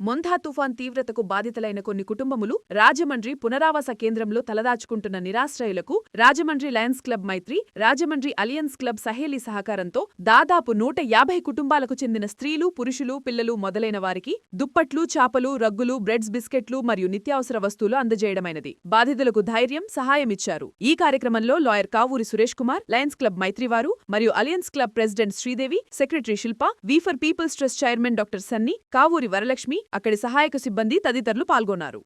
మొంధా తుఫాన్ తీవ్రతకు బాధితులైన కొన్ని కుటుంబములు రాజమండ్రి పునరావాస కేంద్రంలో తలదాచుకుంటున్న నిరాశ్రయులకు Rajahmundry Lions Club Maitri Rajahmundry Alliance Club Saheli సహకారంతో దాదాపు నూట యాభై కుటుంబాలకు చెందిన స్త్రీలు పురుషులు పిల్లలు మొదలైన వారికి దుప్పట్లు చాపలు రగ్గులు బ్రెడ్స్ బిస్కెట్లు మరియు నిత్యావసర వస్తువులు అందజేయడమైనది. బాధితులకు ధైర్యం సహాయమిచ్చారు ఈ కార్యక్రమంలో lawyer Kavuri Suresh Kumar Lions Club మైత్రివారు మరియు Alliance Club president Sridevi secretary Shilpa we for people's trust chairman doctor Sunny Kavuri Varalakshmi అక్కడి సహాయక సిబ్బంది తదితరులు పాల్గొన్నారు.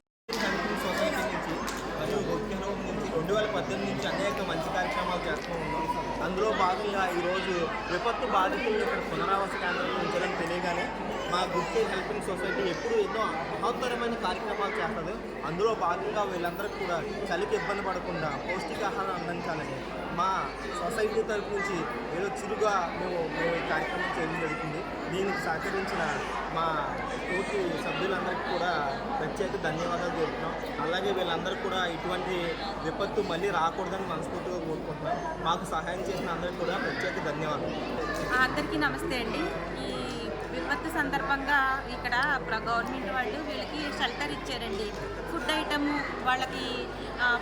రెండు వేల పద్దెనిమిది నుంచి అనేక మంచి కార్యక్రమాలు అందులో భాగంగా ఈరోజు విపత్తు బాధితులను ఇక్కడ పునరావాస కేంద్రంలో ఉంచాలని తెలియగానే మా గుడ్ హెల్పింగ్ సొసైటీ ఎప్పుడు ఎన్నో మహత్తరమైన కార్యక్రమాలు చేస్తుంది. అందులో భాగంగా వీళ్ళందరికీ కూడా చలికి ఇబ్బంది పడకుండా పౌష్టికాహారం సొసైటీ తరపు నుంచి ఏదో చిరుగా మేము మేము ఈ కార్యక్రమం చేయడం జరుగుతుంది దీనికి సహకరించిన మా తోటి సభ్యులందరికీ కూడా ప్రత్యేక ధన్యవాదాలు కోరుతున్నాం అలాగే వీళ్ళందరూ కూడా ఇటువంటి విపత్తు మళ్ళీ రాకూడదని మనస్ఫూర్తిగా కోరుకుంటున్నాం. మాకు సహాయం చేసిన అందరికీ కూడా ప్రత్యేక ధన్యవాదాలు. అందరికీ నమస్తే అండి. ఈ విపత్తు సందర్భంగా ఇక్కడ ప్ర- గవర్నమెంట్ వాళ్ళు వీళ్ళకి షెల్టర్ ఇచ్చారండి. ఫుడ్ ఐటమ్ వాళ్ళకి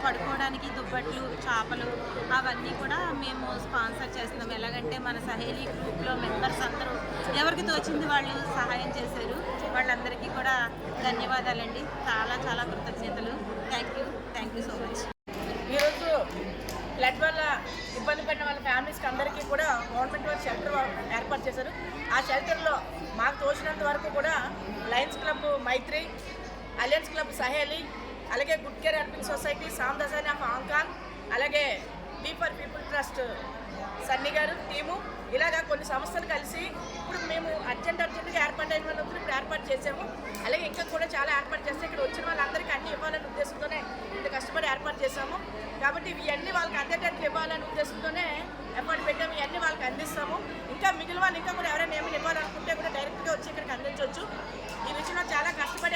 పడుకోవడానికి దుప్పట్లు చేపలు అవన్నీ కూడా మేము స్పాన్సర్ చేస్తున్నాం. ఎలాగంటే మన సహేలీ గ్రూప్లో మెంబర్స్ అందరూ ఎవరికి తోచింది వాళ్ళు సహాయం చేశారు. వాళ్ళందరికీ కూడా ధన్యవాదాలండి. చాలా చాలా కృతజ్ఞతలు. థ్యాంక్ యూ థ్యాంక్ వాళ్ళ ఫ్యామిలీస్కి అందరికీ కూడా గవర్నమెంట్ వారు షెల్టర్ ఏర్పాటు చేశారు. ఆ షెల్టర్లో మాకు తోచినంత వరకు కూడా Lions Club Maitri Alliance Club Saheli అలాగే గుడ్ కేర్ అర్పింగ్ సొసైటీ సామ్దసాని ఆఫ్ హాంకాంగ్ అలాగే B for people trust Sunny garu team. ఇలాగా కొన్ని సంస్థలు కలిసి ఇప్పుడు మేము అర్జెంట్ అర్జెంట్గా ఏర్పాటు అయిన వాళ్ళందరూ ఇప్పుడు ఏర్పాటు చేసాము అలాగే ఇంకా కూడా చాలా ఏర్పాటు చేస్తే ఇక్కడ వచ్చిన వాళ్ళందరికీ అన్ని ఇవ్వాలనే ఉద్దేశంతోనే ఇంత కష్టపడి ఏర్పాటు చేశాము. కాబట్టి ఇవన్నీ వాళ్ళకి అందేటట్లు ఇవ్వాలనే ఉద్దేశంతోనే ఎఫర్ట్ పెట్టాము. ఇవన్నీ వాళ్ళకి అందిస్తాము. ఇంకా మిగిలిన వాళ్ళు ఇంకా కూడా ఎవరైనా ఏమైనా ఇవ్వాలనుకుంటే కూడా డైరెక్ట్గా వచ్చి ఇక్కడికి అందించవచ్చు. ఈ విషయంలో చాలా కష్టపడి